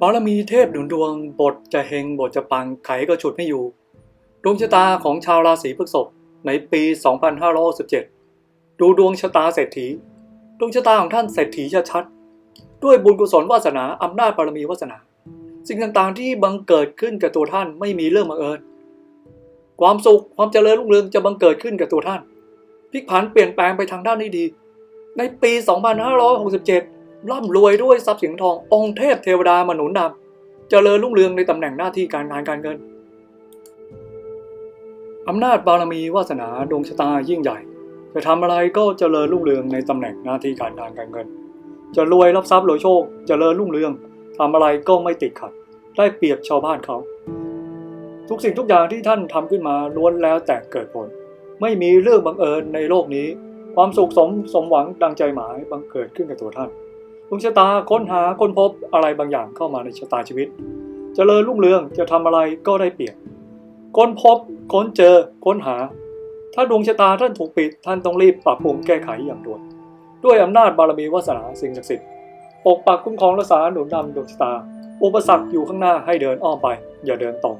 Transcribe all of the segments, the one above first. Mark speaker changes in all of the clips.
Speaker 1: บารมีเทพหนุนดวงบทจะเฮงบทจะปังไขก็ฉุดไม่อยู่ ดวงชะตาของชาวราศีพฤษภในปี 2567ดูดวงชะตาเศรษฐี ดวงชะตาของท่านเศรษฐีจะชัด ด้วยบุญกุศลวาสนาอำนาจบารมีวาสนา สิ่งต่างๆที่บังเกิดขึ้นกับตัวท่านไม่มีเรื่องบังเอิญ ความสุขความเจริญรุ่งเรืองจะบังเกิดขึ้นกับตัวท่านพลิกผันเปลี่ยนแปลงไปทางด้านที่ดี ในปี 2567 ร่ำรวยด้วยทรัพย์สินทององค์เทพเทวดามาหนุนนำเจริญรุ่งเรืองในตำแหน่งหน้าที่การงานการเงินอำนาจบารมีวาสนาดวงชะตายิ่งใหญ่ จะทำอะไรก็เจริญรุ่งเรืองในตำแหน่งหน้าที่การงานการเงิน จะรวยรับทรัพย์รวยโชคเจริญรุ่งเรืองทำอะไรก็ไม่ติดขัด ได้เปรียบชาวบ้านเขา ทุกสิ่งทุกอย่างที่ท่านทำขึ้นมาล้วนแล้วแต่เกิดผล ไม่มีเรื่องบังเอิญในโลกนี้ ความสุขสมสมหวังดังใจหมายบังเกิดขึ้นกับตัวท่าน ดวงชะตาค้นหาค้นพบอะไรบางอย่างเข้ามาในชะตาชีวิตจเจริญรุ่งเรืองจะทำอะไรก็ได้เปรียบค้นพบค้นเจอค้นหา ถ้าดวงชะตาท่านถูกปิด ท่านต้องรีบปรับปรุงแก้ไขอย่างด่วนด้วยอำนาจบารมีวาสนาสิ่งศักดิ์สิทธิ์ปกปักคุ้มครองรักษาหนุนนำดวงชะตา อุปสรรคอยู่ข้างหน้าให้เดินอ้อมไป อย่าเดินตรง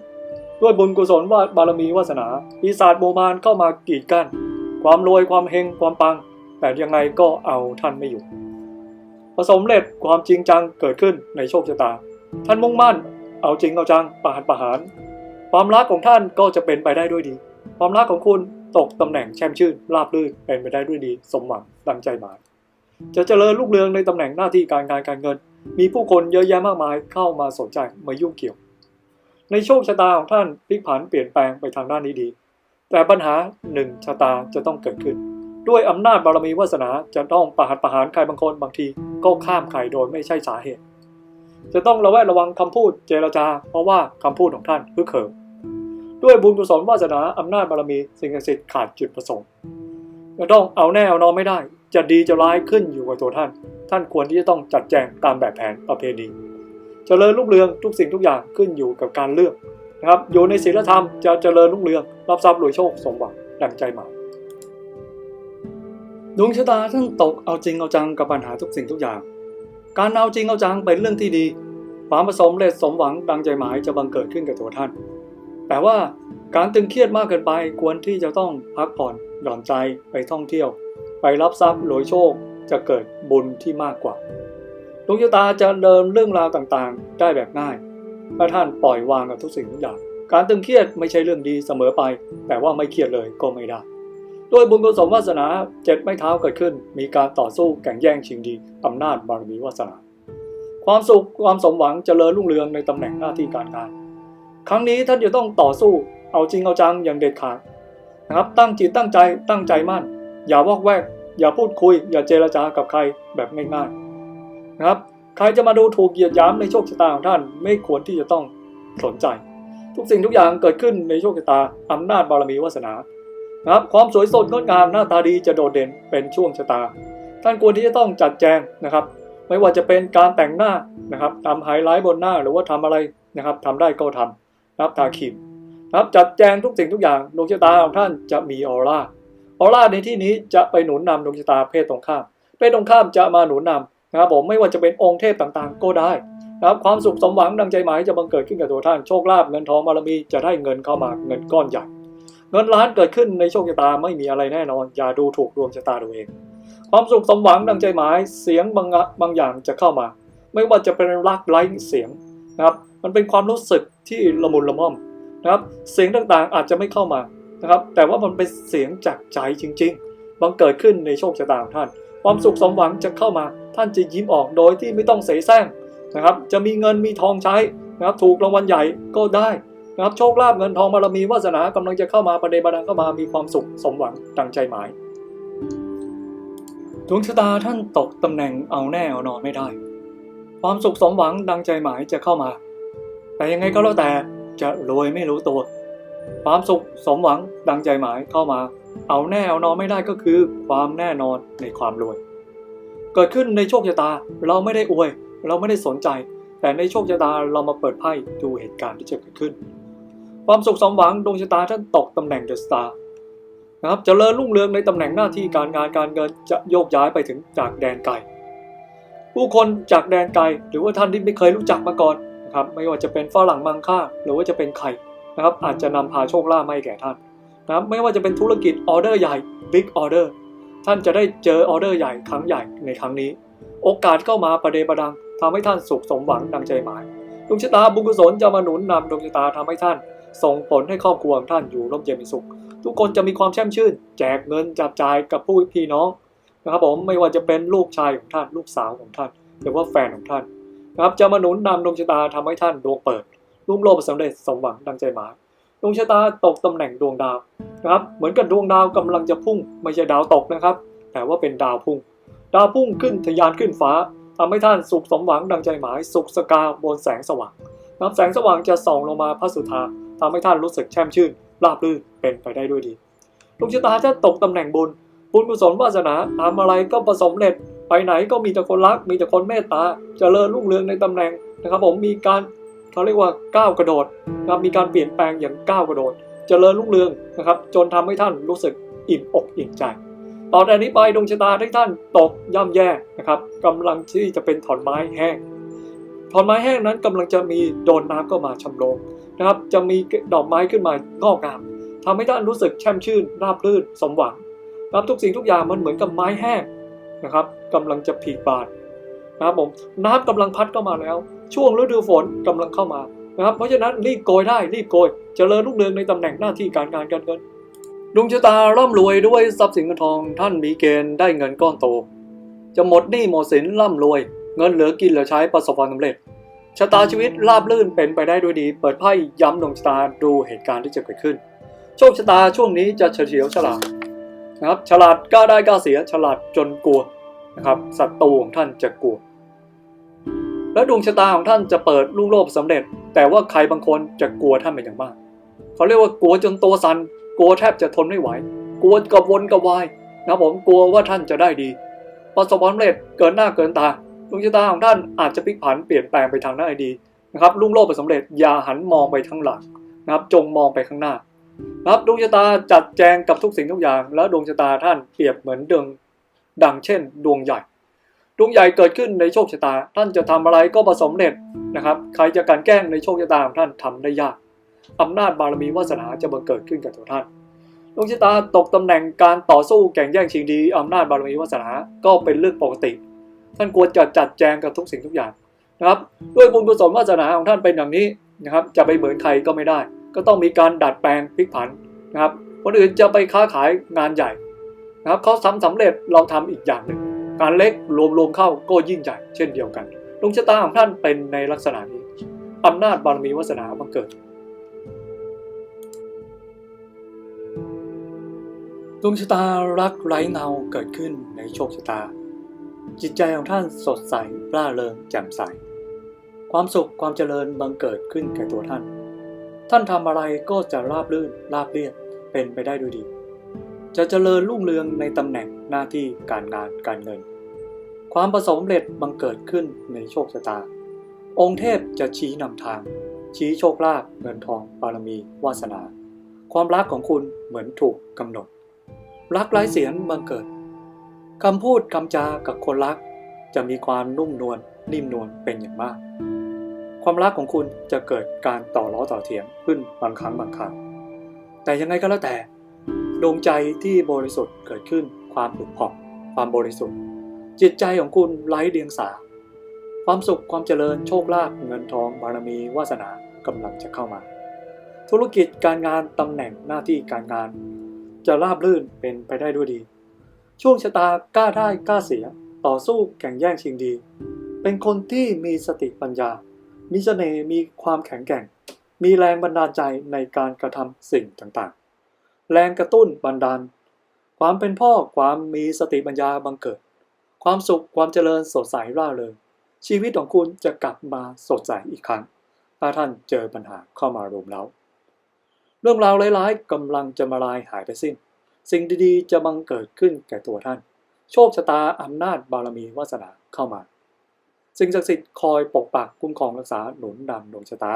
Speaker 1: ด้วยบุญกุศลว่าบารมีวาสนาปีศาจโมมานเข้ามากีดกั้นความรวยความเฮงความปัง แต่ยังไงก็เอาท่านไม่อยู่ ผสมเร็จความจริงจังเกิดขึ้นในโชคชะตา ท่านมุ่งมั่น เอาจริงเอาจังประหารประหาร ความรักของท่านก็จะเป็นไปได้ด้วยดี ความรักของคุณตกตำแหน่งแช่มชื่นราบรื่นเป็นไปได้ด้วยดี สมหวังดังใจหมาย จะเจริญรุ่งเรืองในตำแหน่งหน้าที่การงานการเงิน มีผู้คนเยอะแยะมากมายเข้ามาสนใจมายุ่งเกี่ยว ในโชคชะตาของท่านพลิกผันเปลี่ยนแปลงไปทางด้านนี้ดี แต่ปัญหาหนึ่งชะตาจะต้องเกิดขึ้น ด้วยอำนาจบารมีวาสนาจะต้องประหัตประหารใครบางคนบางทีก็ข้ามใครโดยไม่ใช่สาเหตุ จะต้องระแวดระวังคำพูดเจรจา เพราะว่าคำพูดของท่านคือเขิมด้วยบุญกุศลวาสนาอำนาจบารมีสิ่งศักดิ์สิทธิ์ขาดจุดประสงค์จะต้องเอาแน่เอานอนไม่ได้ จะดีจะร้ายขึ้นอยู่กับตัวท่าน ท่านควรที่จะต้องจัดแจงตามแบบแผนประเพณีเจริญรุ่งเรืองทุกสิ่งทุกอย่างขึ้นอยู่กับการเลือกนะครับอยู่ในศีลธรรมจะเจริญรุ่งเรืองรับทรัพย์รวยโชคสมหวังดังใจหมาย ดวงชะตาท่านตกเอาจริงเอาจังกับปัญหาทุกสิ่งทุกอย่าง การเอาจริงเอาจังเป็นเรื่องที่ดี ความประสมเร็จสมหวังดังใจหมายจะบังเกิดขึ้นกับตัวท่าน แต่ว่าการตึงเครียดมากเกินไปควรที่จะต้องพักผ่อนหย่อนใจไปท่องเที่ยว ไปรับทรัพย์รวยโชคจะเกิดบุญที่มากกว่าดวงชะตาจะเดินเรื่องราวต่างๆ ได้แบบง่ายถ้าท่านปล่อยวางกับทุกสิ่งทุกอย่าง การตึงเครียดไม่ใช่เรื่องดีเสมอไป แต่ว่าไม่เครียดเลยก็ไม่ได้ ด้วยบุญกุศลวาสนาเจ็ดไม้เท้าเกิดขึ้น มีการต่อสู้แข่งแย่งชิงดีอำนาจบารมีวาสนา ความสุขความสมหวังจเจริญรุ่งเรืองในตำแหน่งหน้าที่การงาน ครั้งนี้ท่านจะต้องต่อสู้เอาจริงเอาจังอย่างเด็ดขาดนะครับตั้งจิตตั้งใจตั้งใจมั่น อย่าวอกแวก อย่าพูดคุย อย่าเจรจากับใครแบบง่ายๆนะครับใครจะมาดูถูกเหยียดย้ำในโชคชะตาของท่านไม่ควรที่จะต้องสนใจ ทุกสิ่งทุกอย่างเกิดขึ้นในโชคชะตาอำนาจบารมีวาสนา นะครับความสวยสดงดงามหน้าตาดีจะโดดเด่นเป็นช่วงชะตา ท่านควรที่จะต้องจัดแจงนะครับ ไม่ว่าจะเป็นการแต่งหน้านะครับทำไฮไลท์บนหน้าหรือว่าทำอะไรนะครับทำได้ก็ทำนะครับทาครีมนะครับจัดแจงทุกสิ่งทุกอย่างดวงชะตาของท่านจะมีออร่าออร่าในที่นี้จะไปหนุนนำดวงชะตาเพศตรงข้ามเพศตรงข้ามจะมาหนุนนำนะครับผมไม่ว่าจะเป็นองค์เทพต่างๆ ก็ได้นะครับความสุขสมหวังดังใจหมายจะบังเกิดขึ้นกับตัวท่านโชคลาภเงินทองบารมีจะได้เงินเข้ามาเงินก้อนใหญ่ เงินล้านเกิดขึ้นในโชคชะตาไม่มีอะไรแน่นอน อย่าดูถูกดวงชะตาตัวเอง ความสุขสมหวังดังใจหมายเสียงบางบางอย่างจะเข้ามา ไม่ว่าจะเป็นรักไร้เสียงนะครับมันเป็นความรู้สึกที่ละมุนละม่อมนะครับเสียงต่างๆอาจจะไม่เข้ามานะครับแต่ว่ามันเป็นเสียงจากใจจริงๆบังเกิดขึ้นในโชคชะตาของท่าน ความสุขสมหวังจะเข้ามา ท่านจะยิ้มออกโดยที่ไม่ต้องเสแสร้งนะครับจะมีเงินมีทองใช้นะครับถูกรางวัลใหญ่ก็ได้ นะครับโชคลาภเงินทองบารมีวาสนากำลังจะเข้ามาประเดบันเข้ามามีความสุขสมหวังดังใจหมายดวงชะตาท่านตกตำแหน่งเอาแน่เอานอนไม่ได้ ความสุขสมหวังดังใจหมายจะเข้ามา แต่ยังไงก็แล้วแต่จะรวยไม่รู้ตัว ความสุขสมหวังดังใจหมายเข้ามา เอาแน่เอานอนไม่ได้ก็คือ ความแน่นอนในความรวย เกิดขึ้นในโชคชะตาเราไม่ได้อวย เราไม่ได้สนใจ แต่ในโชคชะตาเรามาเปิดไพ่ดูเหตุการณ์ที่จะเกิดขึ้น ความสุขสมหวังดวงชะตาท่านตกตำแหน่งเดอะสตาร์นะครับจเจริญรุ่งเรืองในตำแหน่งหน้าที่การงานการเงินจะโยกย้ายไปถึงจากแดนไกลผู้คนจากแดนไกลหรือว่าท่านที่ไม่เคยรู้จักมาก่อนนะครับไม่ว่าจะเป็นฝรั่งมังค่าหรือว่าจะเป็นใครนะครับอาจจะนำพาโชคลาภมาให้แก่ท่านนะครับไม่ว่าจะเป็นธุรกิจออเดอร์ใหญ่ Big Order ท่านจะได้เจอออเดอร์ใหญ่ครั้งใหญ่ในครั้งนี้ โอกาสเข้ามาประเดประดังทำให้ท่านสุขสมหวังดังใจหมายดวงชะตาบุญกุศลจะมาหนุนนำดวงชะตาทำให้ท่าน ส่งผลให้ครอบครัวของท่านอยู่ร่มเย็นเป็นสุข ทุกคนจะมีความแช่มชื่น แจกเงินจับจ่ายกับผู้พี่น้องนะครับผมไม่ว่าจะเป็นลูกชายของท่านลูกสาวของท่าน หรือว่าแฟนของท่านนะครับจะมาหนุนนำดวงชะตาทำให้ท่านดวงเปิดรุ่งโรจน์สำเร็จสมหวังดังใจหมายดวงชะตาตกตำแหน่งดวงดาวนะครับเหมือนกับดวงดาวกำลังจะพุ่ง ไม่ใช่ดาวตกนะครับ แต่ว่าเป็นดาวพุ่ง ดาวพุ่งขึ้นทะยานขึ้นฟ้าทำให้ท่านสุขสมหวังดังใจหมาย สุขสกาวบนแสงสว่างน้ำแสงสว่างจะส่องลงมาพระสุธา ทำให้ท่านรู้สึกแช่มชื่นราบรื่นเป็นไปได้ด้วยดีดวงชะตาถ้าตกตำแหน่งบุญ บุญกุศลวาสนาทำอะไรก็ประสบเร็จ ไปไหนก็มีแต่คนรัก มีแต่คนเมตตาจเจริญรุ่งเรืองในตำแหน่งนะครับผมมีการเขาเรียกว่าก้าวกระโดดนะมีการเปลี่ยนแปลงอย่างก้าวกระโดดเจริญรุ่งเรืองนะครับจนทำให้ท่านรู้สึกอิ่มอกอิ่มใจต่อจากนี้ไปดวงชะตาที่ท่านตกย่ำแย่นะครับกำลังที่จะเป็นถอนไม้แห้ง อนไม้แห้งนั้นกำลังจะมีโดนน้ำก็มาชำโลงนะครับจะมีดอกไม้ขึ้นมางอกงามทำให้ท่านรู้สึกแช่มชื่นราบรื่นสมหวังนะครับทุกสิ่งทุกอย่างมันเหมือนกับไม้แห้งนะครับกำลังจะผลิบานนะครับผมน้ำกำลังพัดเข้ามาแล้ว ช่วงฤดูฝนกำลังเข้ามานะครับเพราะฉะนั้นรีบโกยได้รีบโกยเจริญรุ่งเรืองในตำแหน่งหน้าที่การงานการเงินดวงชะตาร่ำรวยด้วยทรัพย์สินเงินทองท่านมีเกณฑ์ได้เงินก้อนโต จะหมดหนี้หมดสินร่ำรวย เงินเหลือกินเหลือใช้ประสบความสำเร็จชะตาชีวิตราบรื่นเป็นไปได้ด้วยดี เปิดไพ่ย้ำดวงชะตาดูเหตุการณ์ที่จะเกิดขึ้น โชคชะตาช่วงนี้จะเฉลียวฉลาดนะครับฉลาดกล้าได้กล้าเสียฉลาดจนกลัวนะครับศัตรูของท่านจะกลัว และดวงชะตาของท่านจะเปิดลูกโลกสำเร็จ แต่ว่าใครบางคนจะกลัวท่านเป็นอย่างมาก เขาเรียกว่ากลัวจนตัวสัน่นกลัวแทบจะทนไม่ไหว กลัวกระวนกระวายนะผมกลัวว่าท่านจะได้ดี ประสบความสำเร็จเกินหน้าเกินตา ดวงชะตาของท่านอาจจะพลิกผันเปลี่ยนแปลงไปทางหน้าดีนะครับลุ่งโลดประสบสำเร็จอย่าหันมองไปข้างหลังนะครับ จงมองไปข้างหน้านะครับดวงชะตาจัดแจงกับทุกสิ่งทุกอย่าง แล้วดวงชะตาท่านเปรียบเหมือนดวงดังเช่น ดวงใหญ่ดวงใหญ่เกิดขึ้นในโชคชะตา ท่านจะทำอะไรก็ประสบเร็จนะครับ ใครจะการแกล้งในโชคชะตาของท่านทำได้ยากอำนาจบารมีวาสนาจะบังเกิดขึ้นกับตัวท่านดวงชะตาตกตำแหน่งการต่อสู้แข่งแย่งชิงดีอำนาจบารมีวาสนาก็เป็นเรื่องปกติ ท่านควรจะจัดแจงกับทุกสิ่งทุกอย่างนะครับ ด้วยบุญกุศลวาสนาของท่านเป็นอย่างนี้นะครับ จะไปเหมือนใครก็ไม่ได้ ก็ต้องมีการดัดแปลงพลิกผันนะครับคนอื่นจะไปค้าขายงานใหญ่นะครับเขาทำสำเร็จเราทำอีกอย่างหนึ่งการเล็กรวมๆเข้าก็ยิ่งใหญ่เช่นเดียวกันดวงชะตาของท่านเป็นในลักษณะนี้อำนาจบารมีวาสนาบังเกิดดวงชะตารักไร้เงาเกิดขึ้นในโชคชะตา จิตใจของท่านสดใสร่าเริงแจ่มใส ความสุขความเจริญบังเกิดขึ้นแก่ตัวท่าน ท่านทำอะไรก็จะราบรื่นราบเรียบเป็นไปได้ด้วยดี จะเจริญรุ่งเรืองในตำแหน่งหน้าที่การงานการเงิน ความประสบเร็จบังเกิดขึ้นในโชคชะตา องค์เทพจะชี้นำทาง ชี้โชคลาภเงินทองบารมีวาสนา ความรักของคุณเหมือนถูกกำหนดรักไร้เสียงบังเกิด คำพูดคำจากับคนรัก จะมีความนุ่มนวลนิ่มนวลเป็นอย่างมาก ความรักของคุณจะเกิดการต่อล้อต่อเถียงขึ้นบางครั้งบางคราวแต่ยังไงก็แล้วแต่ดวงใจที่บริสุทธิ์เกิดขึ้นความผุดผ่องความบริสุทธิ์ จิตใจของคุณไร้เดียงสา ความสุขความเจริญโชคลาภเงินทองบารมีวาสนากำลังจะเข้ามา ธุรกิจการงานตำแหน่งหน้าที่การงาน จะราบรื่นเป็นไปได้ด้วยดี ช่วงชะตากล้าได้กล้าเสีย ต่อสู้แข่งแย่งชิงดี เป็นคนที่มีสติปัญญา มีเสน่ห์มีความแข็งแกร่ง มีแรงบันดาลใจในการกระทำสิ่งต่างๆ แรงกระตุ้นบันดาล ความเป็นพ่อความมีสติปัญญาบังเกิด ความสุขความเจริญสดใสร่าเริงชีวิตของคุณจะกลับมาสดใสอีกครั้ง ถ้าท่านเจอปัญหาเข้ามารุมเร้า เรื่องราวร้ายๆกำลังจะมาลายหายไปสิ้น สิ่งดีๆ จะบังเกิดขึ้นแก่ตัวท่าน โชคชะตาอำนาจบารมีวาสนาเข้ามา สิ่งศักดิ์สิทธิ์คอยปกปักคุ้มครองรักษาหนุนนำดวงชะตา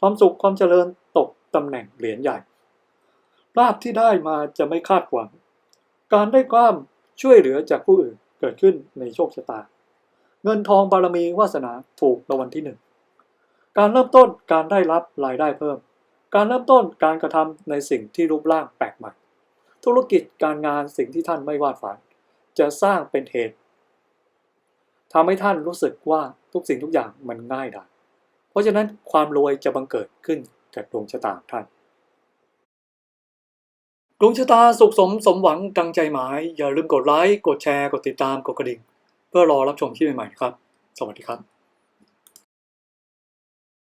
Speaker 1: ความสุขความเจริญตกตำแหน่งเหรียญใหญ่ลาภที่ได้มาจะไม่คาดหวัง การได้ความช่วยเหลือจากผู้อื่นเกิดขึ้นในโชคชะตา เงินทองบารมีวาสนาถูกรางวัลที่หนึ่งการเริ่มต้นการได้รับรายได้เพิ่ม การเริ่มต้นการกระทำในสิ่งที่รูปร่างแปลกใหม่ ธุรกิจการงานสิ่งที่ท่านไม่วาดฝัน จะสร้างเป็นเหตุทำให้ท่านรู้สึกว่าทุกสิ่งทุกอย่างมันง่ายดายเพราะฉะนั้นความรวยจะบังเกิดขึ้นกับดวงชะตาท่านดวงชะตาสุขสมสมหวังดังใจหมาย อย่าลืมกดไลค์ กดแชร์ กดติดตาม กดกระดิ่ง เพื่อรอรับชมคลิปใหม่ๆครับ สวัสดีครับ